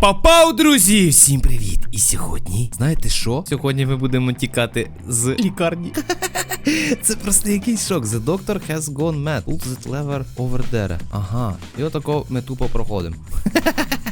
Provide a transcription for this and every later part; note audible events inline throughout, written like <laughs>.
Пау-пау-пау, друзі! Всім привіт! І сьогодні, знаєте що? Сьогодні ми будемо тікати з лікарні. <laughs> <laughs> Це просто якийсь шок. The doctor has gone mad. Pull that lever over there. Ага. І отако ми тупо проходимо. <laughs>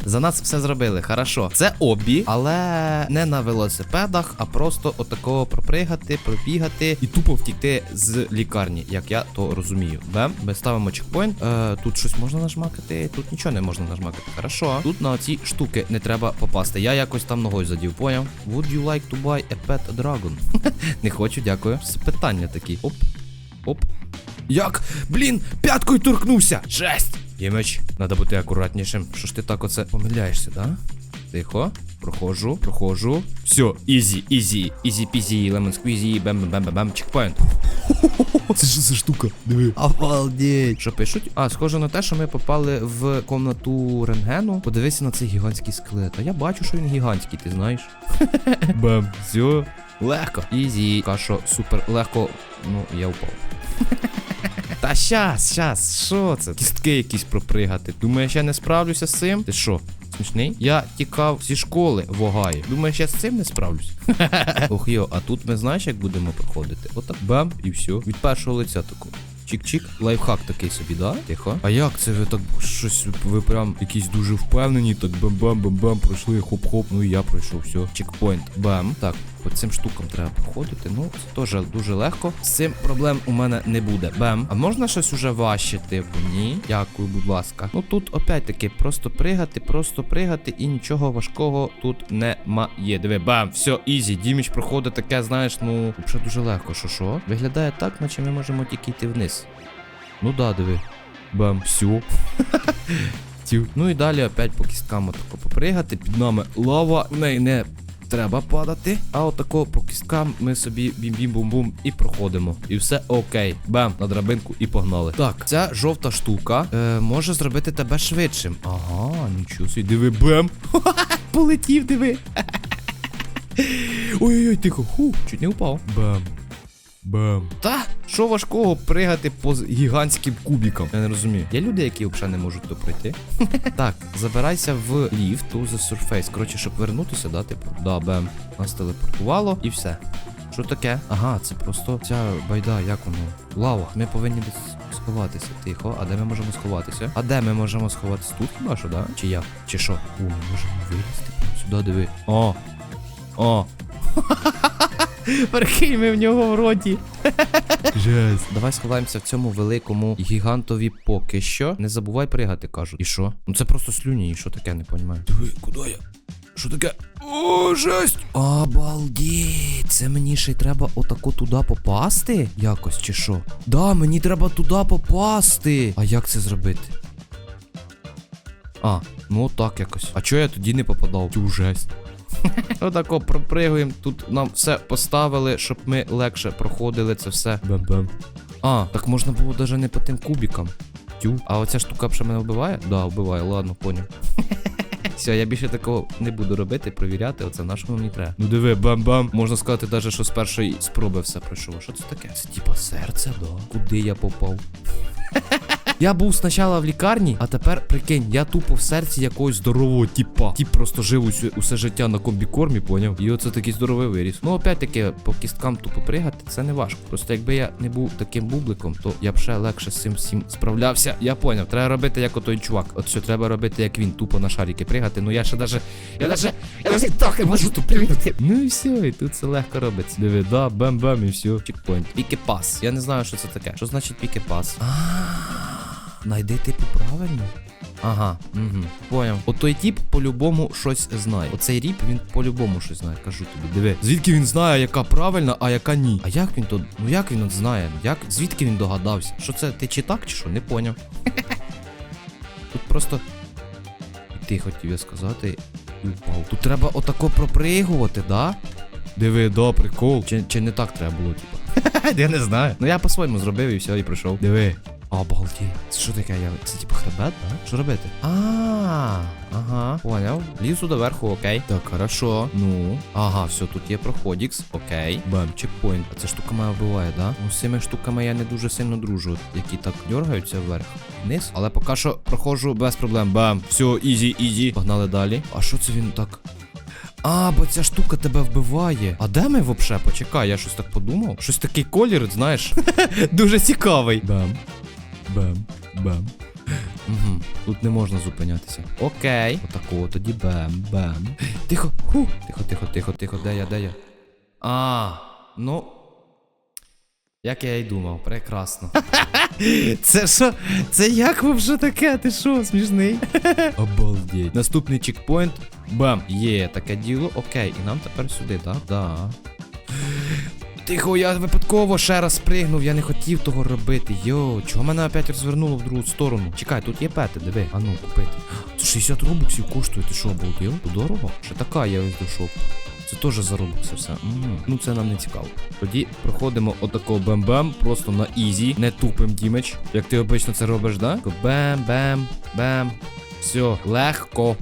За нас все зробили, хорошо. Це обі, але не на велосипедах, а просто отакого пропригати, пробігати і тупо втікти з лікарні, як я то розумію. Бем, ми ставимо чекпоінт. Е, тут щось можна нажмакати, тут нічого не можна нажмакати. Хорошо. Тут на ці штуки не треба попасти. Я якось там ногою задів, поняв? Would you like to buy a pet dragon? <laughs> не хочу, дякую. Це питання такі. Оп. Оп. Як? Блін, п'яткою торкнувся! Жесть! Ємеч, треба бути акуратнішим. Що ж ти так оце помиляєшся, да? Тихо. Проходжу, проходжу. Все, ізі, ізі, ізі пізі, лемон сквізі, бем бем бем бем чекпоінт. <laughs> Це що за штука? Диви. Обалдеть. Що пишуть? А, схоже на те, що ми попали в комнату рентгену. Подивися на цей гігантський скелет. А я бачу, що він гігантський, ти знаєш. <laughs> Бем. Все. Легко. Ізі. Кашо, супер легко. Ну, я впав. <laughs> Та щас, щас, що це? Кістки якісь пропригати. Думаєш, я не справлюся з цим? Ти що? Смішний? Я тікав зі школи в Огайо. Думаєш, я з цим не справлюсь? <laughs> Ох йо, а тут ми знаєш, як будемо проходити? Отак бам і все. Від першого лиця тако. Чик-чик, лайфхак такий собі, да? Тихо. А як це ви так щось, ви прям якісь дуже впевнені, так бам-бам-бам-бам, пройшли, хоп-хоп, ну і я пройшов, все. Чекпоінт. Бам. Так, по цим штукам треба проходити. Ну, це теж дуже легко. З цим проблем у мене не буде. Бам. А можна щось уже важче, типу? Ні. Дякую, будь ласка. Ну тут опять-таки просто пригати, просто пригати, і нічого важкого тут немає. Диви, бам, все, ізі. Діміч проходить таке, знаєш, ну, вже дуже легко. Що що? Виглядає так, наче ми можемо тільки йти вниз. Ну да, диви. Бам, все. <laughs> Ну і далі опять по кісткам отако попригати. Під нами лава, в неї не треба падати. А отако по кісткам ми собі бім-бім-бум-бум і проходимо. І все окей. Бам, на драбинку і погнали. Так, ця жовта штука е, може зробити тебе швидшим. Ага, нічого собі. Диви, бем. <laughs> Полетів, диви. <laughs> Ой-ой-ой, тихо. Ху, чуть не упав. Бам. Бам. Та, що важкого пригати по гігантським кубікам? Я не розумію. Є люди, які взагалі не можуть то пройти. <laughs> так, забирайся в ліфт to the surface. Коротше, щоб вернутися, да, типу. Да, бем. Нас телепортувало і все. Що таке? Ага, це просто ця байда, як воно? Лава. Ми повинні десь сховатися. Тихо. А де ми можемо сховатися? А де ми можемо сховатися? Тут хіба що, да? Чи як? Чи що? О, ми можемо вилізти. Сюди диви. О! О! <laughs> Прикинь, ми в нього в роті. Жесть. Давай сховаємося в цьому великому гігантові поки що. Не забувай пригати, кажуть. І що? Ну це просто слюні, і що таке, не розумію. Диви, куди я? Що таке? О, жесть! Обалдіть! Це мені ще й треба отако туди попасти? Якось чи що? Да, мені треба туди попасти. А як це зробити? А, ну отак якось. А чого я тоді не попадав? Тю жесть. <laughs> Отако пропригуємо. Тут нам все поставили, щоб ми легше проходили це все. Бем-бем. А, так можна було навіть не по тим кубікам. Тю. А оця штука ще мене вбиває? Да, вбиває, ладно, поняв. <laughs> Все, я більше такого не буду робити, провіряти, оце на що мені треба. Ну диви, бам-бам. Можна сказати, навіть, що з першої спроби все пройшло. Що це таке? Це типа серце, да. Куди я попав? <laughs> Я був спочатку в лікарні, а тепер прикинь, я тупо в серці якогось здорового тіпа. Тіп просто жив усе, усе життя на комбікормі, поняв? І оце такий здоровий виріс. Ну, опять таки, по кісткам тупо пригати, це не важко. Просто якби я не був таким бубликом, то я б ще легше з цим всім справлявся. Я поняв, треба робити як отой чувак. От що треба робити, як він, тупо на шарики пригати. Ну я ще даже. Я даже. Я даже не можу тут пригати. Ну і все, і тут це легко робиться. Диви, да, бам-бам, і все. Чекпоінт. Пікепас. Я не знаю, що це таке. Що значить пікепас? Найди типу правильно. Ага, угу. Поняв. От той тип по-любому щось знає. Оцей ріп він по-любому щось знає. Кажу тобі. Диви. Звідки він знає, яка правильна, а яка ні? А як він то. Ну як він от знає? Як? Звідки він догадався? Що це ти чи так, чи що? Не поняв. <laughs> Тут просто. І ти хотів я сказати. І впав. Тут треба отако пропригувати, да? Диви, да, прикол. Чи, чи не так треба було, типу? <laughs> Я не знаю. Ну я по-своєму зробив і все, і пройшов. Диви. Обалді. Це що таке? Я... Це типу хребет, да? Що робити? А, ага, поняв. Лізу до верху, окей. Так, хорошо. Ну. Ага, все, тут є проходікс. Окей. Бам, чекпоінт. А ця штука мене вбиває, да? Ну, з цими штуками я не дуже сильно дружу, які так дергаються вверх. Вниз. Але поки що проходжу без проблем. Бам. Все, ізі, ізі. Погнали далі. А що це він так? А, бо ця штука тебе вбиває. А де ми вообще? Почекай, я щось так подумав. Щось такий колір, знаєш. <laughs> Дуже цікавий. Бам. Бам. Бам. Угу. Тут не можна зупинятися. Окей. Отако, тоді бам, бам. Тихо. Ху. Тихо, тихо, тихо, тихо. Де я, де я? А, ну. Як я й думав, прекрасно. <laughs> Це що? Це як вже таке? Ти що, смішний? <laughs> Обалдеть. Наступний чекпоінт. Бам! Є таке діло. Окей, і нам тепер сюди, так? Да. Тихо, я випадково ще раз спригнув, я не хотів того робити. Йо, чого мене опять розвернуло в другу сторону? Чекай, тут є пети, диви. А ну, купити. Це 60 робоксів коштує, ти що, обалдів? Дорого? Ще така є ось до. Це теж за робокси все. Мгм. Ну це нам не цікаво. Тоді проходимо отако бем-бем, просто на ізі, не тупим дімеч. Як ти обично це робиш, да? Бем-бем, бем. Все, легко.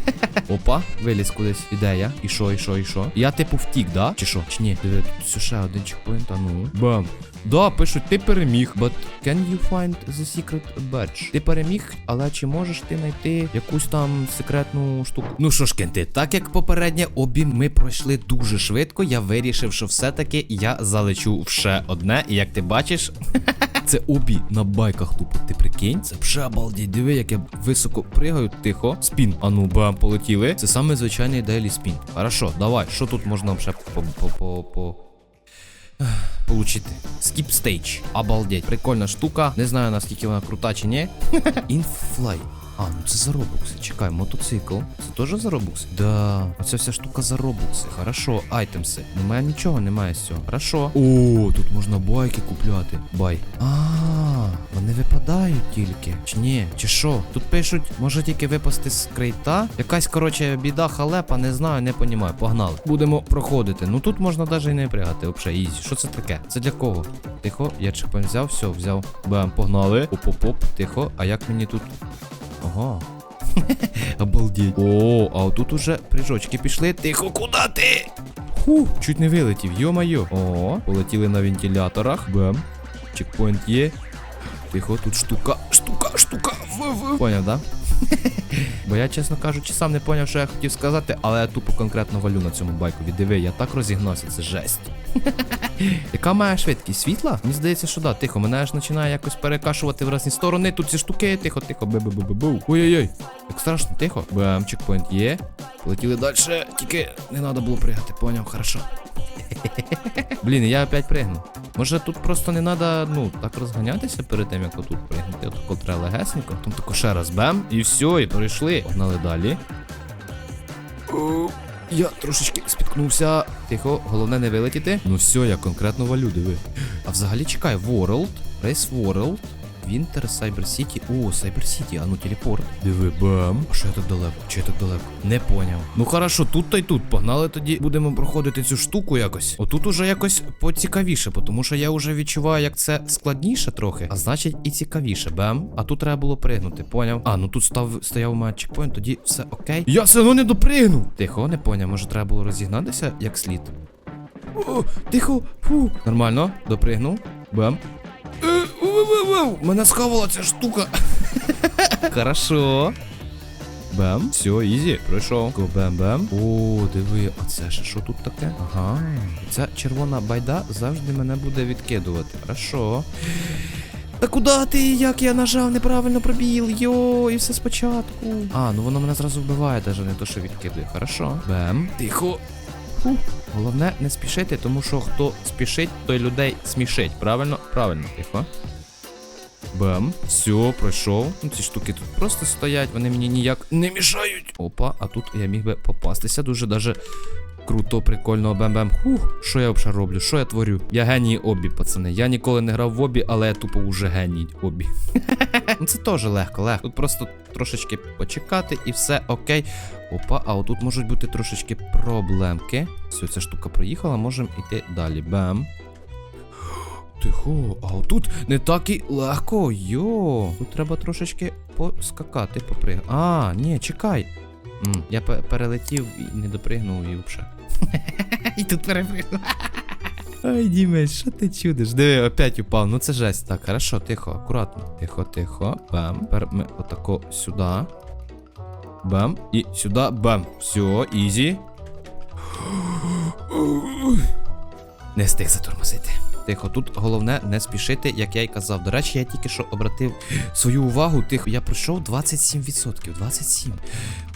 <laughs> Опа, виліз кудись. Ідея. І що, і що, і що? Я типу втік, да? Чи що? Чи ні? Диви, ще один чекпоінт, а ну. Бам. Да, пишуть, ти переміг, but can you find the secret badge? Ти переміг, але чи можеш ти знайти якусь там секретну штуку? Ну що ж, кенти, так як попереднє обі ми пройшли дуже швидко, я вирішив, що все-таки я залечу в ще одне, і як ти бачиш. <laughs> Це обі на байках тупо. Ти прикинь? Це вже обалдіть. Диви, як я високо пригаю, тихо. Спін. А ну, бам, полетіли. Це саме звичайний дейлі спін. Хорошо, давай. Що тут можна ще по по по по. Получити. Skip stage. Обалдеть. Прикольна штука. Не знаю наскільки вона крута чи ні. <laughs> Infly. А, ну це за робокси. Чекай, мотоцикл. Це теж за робокси? Да. Оця вся штука за робокси. Хорошо, айтемси. Ну, мене нічого немає з цього. Хорошо. О, тут можна байки купляти. Бай. А, вони випадають тільки. Чи ні? Чи що? Тут пишуть, може тільки випасти з крейта. Якась, коротше, біда халепа, не знаю, не понімаю. Погнали. Будемо проходити. Ну тут можна навіть і не пригати. Взагалі, ізі. Що це таке? Це для кого? Тихо, я чекпоінт взяв, все, взяв. Бам, погнали. Оп-оп-оп, тихо. А як мені тут. Ага. <laughs> Обалдеть. О, а тут уже прыжочки пішли. Тихо, куди ти? Ху, чуть не вилетів, йо-майо. О, полетіли на вентиляторах. Бем. Чекпоінт є. Тихо, тут штука, штука, штука. В-в. Поняв, да? Бо я, чесно кажучи, сам не поняв, що я хотів сказати, але я тупо конкретно валю на цьому байкові. Диви, я так розігнався, це жесть. <laughs> Яка має швидкість? Світла? Мені здається, що да, тихо, мене аж починає якось перекашувати в різні сторони. Тут ці штуки, тихо, тихо, бу-бу-бу-бу-бу. Ой-ой-ой. Як страшно, тихо. Бам, чекпоінт є. Полетіли далі, тільки не треба було пригати, поняв, хорошо. <laughs> Блін, я опять пригну. Може тут просто не треба, ну, так розганятися перед тим, як отут пригнути. Отако треба легесенько. Там тако ще раз бем, і все, і пройшли. Погнали далі. О, Я трошечки спіткнувся. Тихо, головне не вилетіти. Ну все, я конкретно валю, диви. А взагалі чекай, World, Race World, Winter, Cyber City. О, Cyber City, а ну телепорт. Диви, бам. А що я так далеко? Чи я так далеко? Не поняв. Ну хорошо, тут та й тут. Погнали тоді будемо проходити цю штуку якось. Отут уже якось поцікавіше, тому що я вже відчуваю, як це складніше трохи, а значить і цікавіше. Бам. А тут треба було пригнути, поняв? А, ну тут став стояв у мене чекпоінт, тоді все окей. Я все одно не допригнув. Тихо, не поняв, може треба було розігнатися як слід. О, тихо, фу. Нормально, допригнув. Бам. Е, Мене сховала ця штука. <laughs> Хорошо. Бам, все, ізі, пройшов. Го бам-бам. О, диви, а це ще що тут таке? Ага. Ця червона байда завжди мене буде відкидувати. Хорошо. Та куди ти? Як я нажав неправильно пробіл? Йо, і все спочатку. А, ну воно мене зразу вбиває, навіть не то, що відкидує. Хорошо. Бем. Тихо. Фу. Головне не спішити, тому що хто спішить, той людей смішить. Правильно? Правильно, тихо. Бам. Все, пройшов. Ну, ці штуки тут просто стоять, вони мені ніяк не мішають. Опа, а тут я міг би попастися дуже даже круто, прикольно, бем-бем. Хух, що я взагалі роблю? Що я творю? Я геній обі, пацани. Я ніколи не грав в обі, але я тупо уже геній обі. <laughs> ну це теж легко, легко. Тут просто трошечки почекати і все окей. Опа, а отут можуть бути трошечки проблемки. Все, ця штука проїхала, можемо йти далі. Бам. Тихо, а отут не так і легко. Йо. Тут треба трошечки поскакати, попригати. А, ні, чекай. М, я пе- перелетів і не допригнув і взагалі. <laughs> І тут перепригнув. Ай, Дімець, що ти чудиш? Диви, опять упав. Ну це жесть. Так, хорошо, тихо, акуратно. Тихо, тихо. Бам. Тепер ми отако сюди. Бам. І сюди. Бам. Все, ізі. <gasps> Не встиг затормозити. Тихо, тут головне не спішити, як я й казав. До речі, я тільки що обратив свою увагу. Тихо, я пройшов 27%. 27.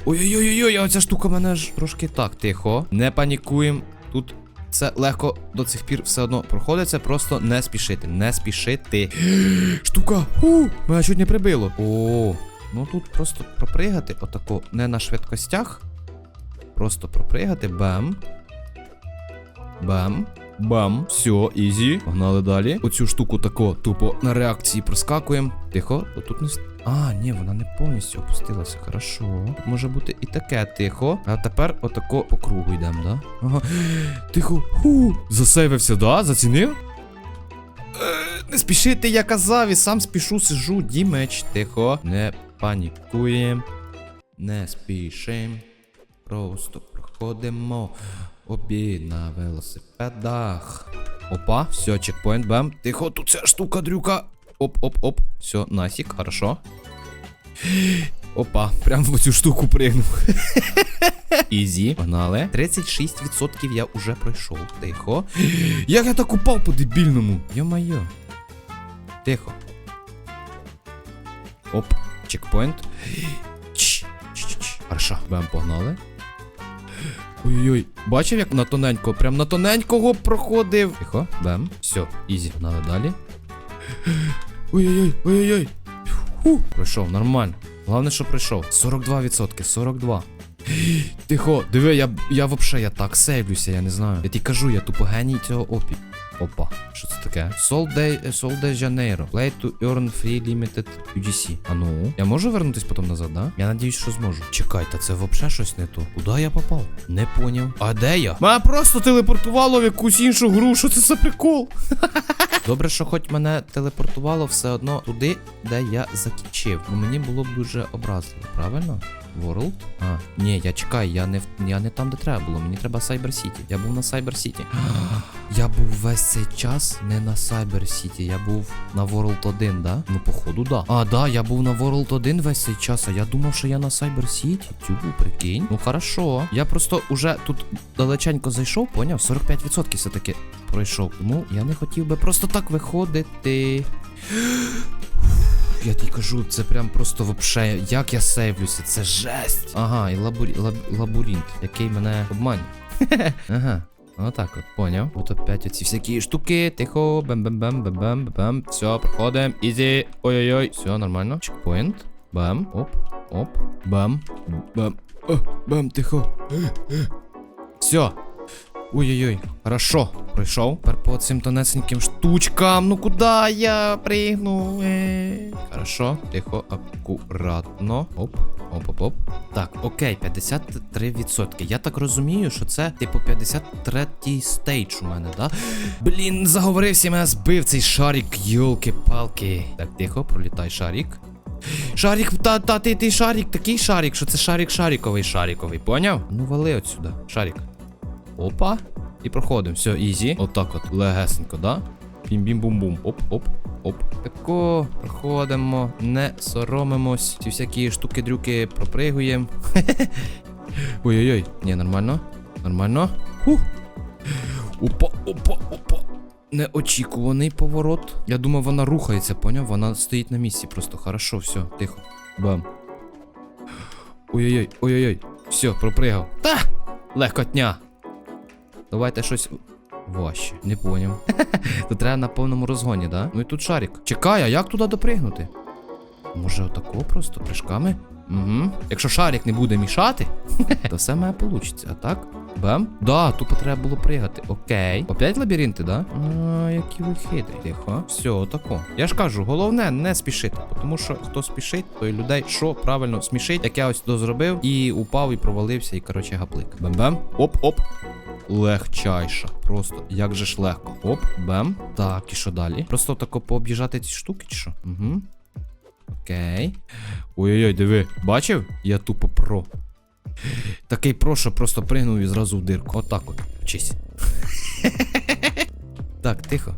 Ой-ой-ой, оця штука мене ж трошки так, тихо. Не панікуємо. Тут це легко до цих пір все одно проходиться. Просто не спішити. Не спішити. <gasps> Штука! У, мене чуть не прибило. О, ну тут просто пропригати, отако, не на швидкостях. Просто пропригати. Бам. Бам. Бам. Все, ізі. Погнали далі. Оцю штуку тако тупо на реакції проскакуємо. Тихо, отут не. А, ні, вона не повністю опустилася. Хорошо. Тут може бути і таке тихо. А тепер отако по кругу йдемо, да? Ага. <gasps> Тихо. Ху. Засейвився, да? Зацінив? Е, Не спішити, я казав, і сам спішу, сижу, дімеч, тихо. Не панікуєм. Не спішим. Просто проходимо обід на велосипедах. Опа, все, чекпоінт, бем. Тихо, тут ця штука, дрюка. Оп, оп, оп. Все, насік, хорошо. Опа, прям в цю штуку пригнув. <laughs> Ізі, погнали. 36% я уже пройшов. Тихо. Як я так упав по дебільному? Йо-майо. Тихо. Оп, чекпоінт. Хорошо. Бем, погнали. Ой-ой, бачив, як на тоненько, прям на тоненького проходив. Тихо, бем. Все, ізі, погнали далі. Ой-ой-ой, ой-ой-ой. Пройшов, нормально. Головне, що пройшов. 42%, 42. Тихо, диви, я, я вообще, я так сейвлюся, я не знаю. Я ті кажу, я тупо геній цього опі. Опа, що це таке? Sol Day, Sol de Janeiro. Play to earn free limited UGC. А ну, я можу вернутись потім назад, да? Я надіюсь, що зможу. Чекай, та це вообще щось не то. Куди я попав? Не поняв. А де я? Мене просто телепортувало в якусь іншу гру. Що це за прикол? <laughs> Добре, що хоч мене телепортувало все одно туди, де я закінчив. Ну мені було б дуже образливо, правильно? World? А, ні, я чекаю, я не я не там, де треба було. Мені треба Cyber City. Я був на Cyber City. <gasps> Я був весь цей час не на Cyber City, я був на World 1, да? Ну, походу, да. А, да, я був на World 1 весь цей час, а я думав, що я на Cyber City. Тю, прикинь. Ну хорошо. Я просто уже тут далеченько зайшов, поняв? 45% все-таки пройшов. Тому я не хотів би просто так виходити. Я тобі кажу, це прям просто вообще, як я сейвлюся, це жесть. Ага, і лабурі... лаб... лабурінт, який мене обманює. <laughs> ага. Отак от, поняв. От опять оці всякі штуки, тихо, бем-бем-бем, бем-бем-бем. Все, проходимо, ізі. Ой-ой-ой. Все, нормально. Чекпоінт. Бам. Оп. Оп. Бам. Бам. О, бам, тихо. <gasps> Все. Ой-ой-ой, хорошо, пройшов. Тепер по цим тонесеньким штучкам. Ну куди я пригну? Е. Хорошо, тихо, акуратно. Оп, оп-оп-оп. Так, окей, 53%. Я так розумію, що це, типу, 53-й стейдж у мене, да? Блін, заговорився, мене збив цей шарик, йолки-палки. Так, тихо, пролітай шарик. Шарик, та, та, ти, ти шарик, такий шарик, що це шарик шариковий шариковий, поняв? Ну вали отсюда, шарик. Опа. І проходимо. Все, ізі. Отак от, легесенько, да? Бім-бім-бум-бум. Оп, оп, оп. Тако, проходимо, не соромимось. Ці всякі штуки-дрюки пропригуємо. <laughs> Ой-ой-ой. Ні, нормально. Нормально. Хух. Опа, опа, опа. Неочікуваний поворот. Я думав, вона рухається, поняв? Вона стоїть на місці просто. Хорошо, все, тихо. Бам. Ой-ой-ой, ой-ой-ой. Все, пропригав. Та! Легкотня. Давайте щось важче. Не поняв. <laughs> Тут треба на повному розгоні, да? Ну і тут шарик. Чекай, а як туди допригнути? Може отако просто прыжками? Угу. Якщо шарик не буде мішати, <laughs> то все має получиться. А так? Бам. Да, тупо треба було пригати. Окей. Опять лабіринти, да? А, які ви. Тихо. Все, отако. Я ж кажу, головне не спішити. Тому що хто спішить, той людей що правильно смішить, як я ось то зробив, і упав, і провалився, і коротше гаплик. Бам-бам. Оп-оп. Легчайша. Просто як же ж легко. Оп, бем. Так, і що далі? Просто тако пооб'їжджати ці штуки, чи що? Угу. Окей. Ой-ой-ой, диви, бачив? Я тупо про. Такий про, що просто пригнув і зразу в дирку. Отак от. Вчись. <laughs> Так, тихо.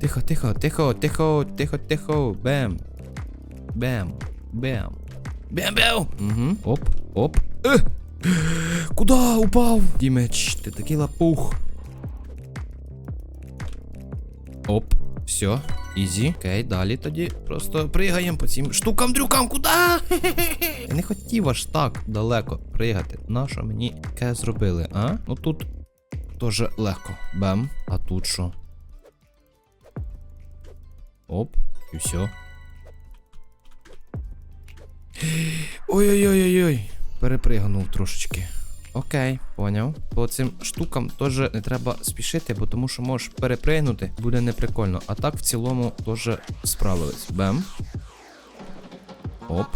Тихо, тихо, тихо, тихо, тихо, тихо. Бем. Бем. Бем. Бем-бем. Угу. Оп, оп. Е! Куда упав? Дімеч, ти такий лапух. Оп, все, ізі. Окей, далі тоді просто пригаємо по цим штукам дрюкам. Куда? <laughs> Я не хотів аж так далеко пригати. Нащо мені таке зробили, а? Ну тут теж легко. Бем. А тут що? Оп, і все. <gasps> Ой-ой-ой-ой-ой. Перепригнув трошечки. Окей, поняв. По цим штукам теж не треба спішити, бо тому що можеш перепригнути, буде неприкольно. А так в цілому теж справились. Бем. Оп.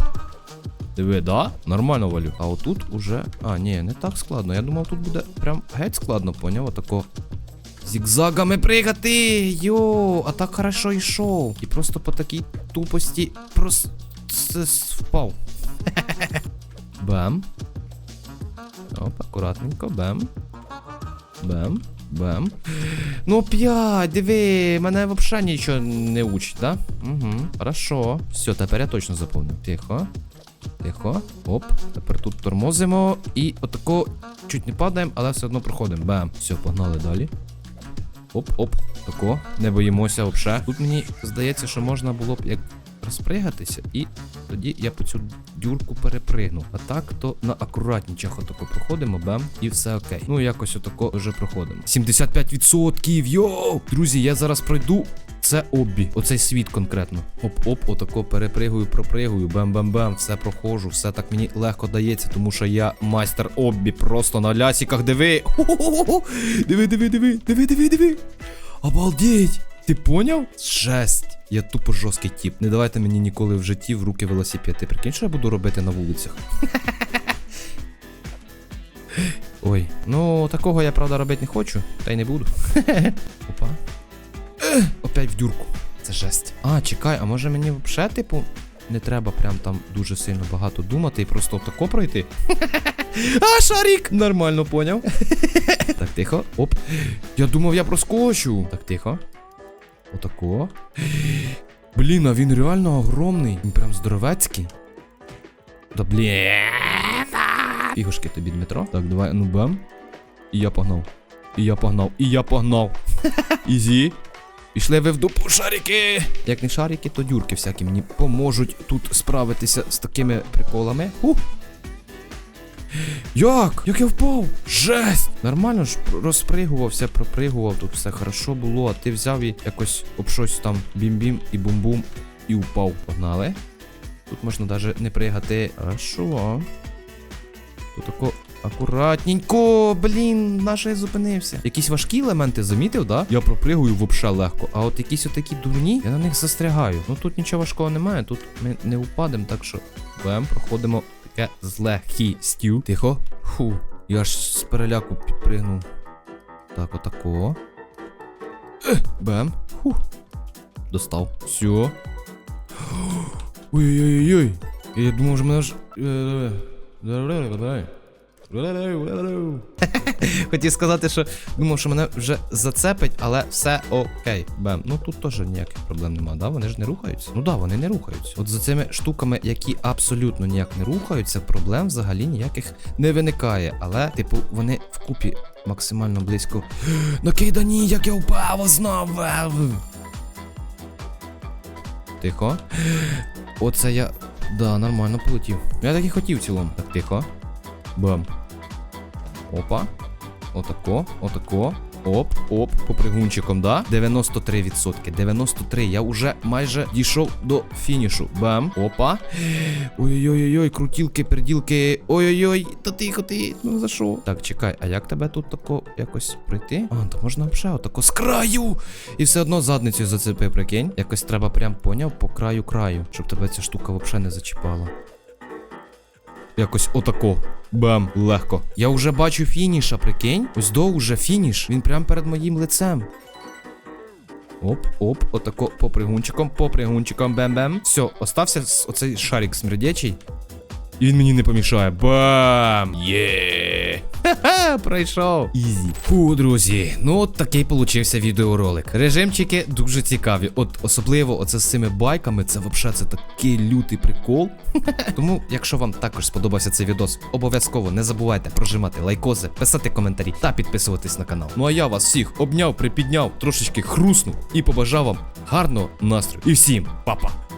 Диви, да? Нормально валю. А отут уже. А, ні, не так складно. Я думав, тут буде прям геть складно, поняв? Отако. Зігзагами пригати! Йо, а так хорошо йшов. І просто по такій тупості просто впав. <laughs> Бем. Оп, акуратненько, бем. Бем. Бем. Ну, п'ять, диви, мене взагалі нічого не учить, да? Угу. Хорошо. Все, тепер я точно заповнив. Тихо. Тихо. Оп. Тепер тут тормозимо. І отако чуть не падаємо, але все одно проходимо. Бем. Все, погнали далі. Оп-оп. Тако. Не боїмося взагалі. Тут мені здається, що можна було б як розпригатися, і тоді я по цю дюрку перепригну. А так, то на акуратнічах отако проходимо, бем, і все окей. Ну, якось отако вже проходимо. 75%! Йоу! Друзі, я зараз пройду. Це оббі, оцей світ конкретно. Оп-оп, отако перепригую, пропригую, бем-бем-бем, все проходжу, все так мені легко дається, тому що я майстер оббі, просто на лясіках. Диви! Ху-ху-ху-ху! Диви, диви, диви, диви, диви, диви! Обалдеть! Ти поняв? Жесть! Я тупо жорсткий тіп. Не давайте мені ніколи в житті в руки велосипед. Ти прикинь, що я буду робити на вулицях? <laughs> Ой, ну такого я правда робити не хочу, та й не буду. <laughs> Опа. <clears throat> Опять в дюрку. Це жесть. А, чекай, а може мені взагалі, типу, не треба прям там дуже сильно багато думати і просто тако пройти. <laughs> А, шарик! Нормально поняв. Так, тихо. Оп. Я думав, я проскочу. Так, тихо. Отако. Блін, а він реально огромний. Він прям здоровецький. Да блін. Ігошки тобі, Дмитро. Так, давай, ну бам. І я погнав. І я погнав. І я погнав. <laughs> Ізі. Пішли ви в дупу шарики! Як не шарики, то дюрки всякі мені поможуть тут справитися з такими приколами. Ух! Як? Як я впав? Жесть! Нормально ж розпригувався, пропригував, тут все хорошо було, а ти взяв і якось об щось там бім-бім і бум-бум і упав. Погнали. Тут можна навіть не пригати. Хорошо. Тут тако акуратненько, блін, наше я зупинився. Якісь важкі елементи замітив, да? Я пропригую вообще легко. А от якісь отакі дурні, я на них застрягаю. Ну тут нічого важкого немає, тут ми не упадемо, так що бем, проходимо таке з легкістю. Тихо. Фу. Я аж з переляку підпригнув. Так, отако. Ех, Бем. Фу. Достав. Все. <gasps> Ой-ой-ой-ой. Я думав, що мене ж. е, <laughs> Хотів сказати, що думав, що мене вже зацепить, але все окей. Бем. Ну тут теж ніяких проблем нема, да? Вони ж не рухаються. Ну да, вони не рухаються. От за цими штуками, які абсолютно ніяк не рухаються, проблем взагалі ніяких не виникає. Але, типу, вони вкупі максимально близько. <gasps> Накидані, як я впав знову. Тихо. <gasps> Оце я. Да, нормально полетів. Я так і хотів в цілому. Так, тихо. Бам. Опа. Отако, отако. Оп, оп, по пригунчикам, да? 93%. 93. Я вже майже дійшов до фінішу. Бам. Опа. Ой-ой-ой, крутілки, перділки. Ой-ой-ой, та тихо ти. Ну за що? Так, чекай, а як тебе тут тако якось пройти? А, то можна вже отако з краю. І все одно задницю зацепив, прикинь. Якось треба прям поняв по краю краю, щоб тебе ця штука взагалі не зачіпала. Якось отако. Бам, легко. Я вже бачу фініша, прикинь. Ось до уже фініш. Він прямо перед моїм лицем. Оп, оп, отако по пригунчикам, по пригунчикам, бем-бем. Все, остався оцей шарик смердячий. І він мені не помішає. Бам! Є! Ха-ха, пройшов. Ізі. Фу, друзі. Ну от такий получився відеоролик. Режимчики дуже цікаві. От особливо оце з цими байками, це взагалі це такий лютий прикол. <laughs> Тому, якщо вам також сподобався цей відос, обов'язково не забувайте прожимати лайкози, писати коментарі та підписуватись на канал. Ну а я вас всіх обняв, припідняв, трошечки хруснув і побажав вам гарного настрою. І всім па-па!